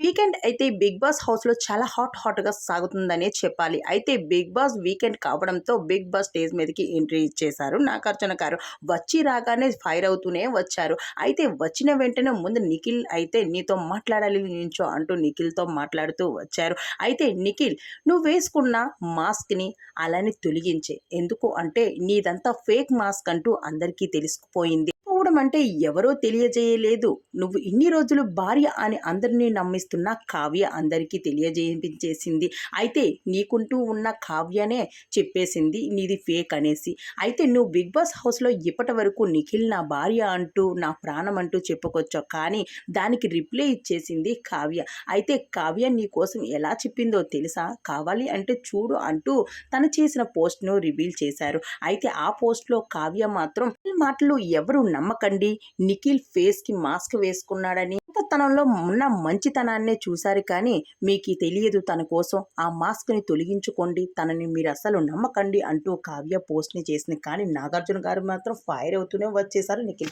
Weekend అయితే big boss హౌస్లో చాలా హాట్ హాట్గా సాగుతుందనే చెప్పాలి. అయితే బిగ్ బాస్ వీకెండ్ కావడంతో బిగ్ బాస్ స్టేజ్ మీదకి ఎంట్రీ ఇచ్చేశారు నాగార్జున గారు. వచ్చి రాగానే ఫైర్ అవుతూనే వచ్చారు. అయితే వచ్చిన వెంటనే ముందు నిఖిల్ అయితే నీతో మాట్లాడాలి నుంచో అంటూ నిఖిల్తో మాట్లాడుతూ వచ్చారు. అయితే నిఖిల్ నువ్వు వేసుకున్న మాస్క్ని అలానే తొలగించే. ఎందుకు అంటే నీదంతా ఫేక్ మాస్క్ అంటూ అందరికీ తెలిసిపోయింది. నమ్మడం అంటే ఎవరో తెలియజేయలేదు. నువ్వు ఇన్ని రోజులు భార్య అని అందరినీ నమ్మిస్తున్న కావ్య అందరికీ తెలియజేయించేసింది అయితే నీకుంటూ ఉన్న కావ్యనే చెప్పేసింది. నీది ఫేక్ అనేసి. అయితే నువ్వు బిగ్ బాస్ హౌస్లో ఇప్పటి వరకు నిఖిల్ నా భార్య అంటూ నా ప్రాణం అంటూ చెప్పుకొచ్చావు. కానీ దానికి రిప్లై ఇచ్చేసింది కావ్య. అయితే కావ్య నీ కోసం ఎలా చెప్పిందో తెలుసా? కావాలి అంటే చూడు అంటూ తను చేసిన పోస్ట్ను రివీల్ చేశారు. అయితే ఆ పోస్ట్లో కావ్య మాత్రం మాటలు ఎవరు నమ్మకండి నిఖిల్ ఫేస్కి మాస్క్ వేసుకున్నాడని. తనంలో ఉన్న మంచితనాన్నే చూశారు కానీ మీకు తెలియదు తన కోసం. ఆ మాస్క్ని తొలగించుకోండి తనని మీరు అసలు నమ్మకండి అంటూ కావ్య పోస్ట్ని చేసింది. కానీ నాగార్జున గారు మాత్రం ఫైర్ అవుతూనే వచ్చేసారు నిఖిల్.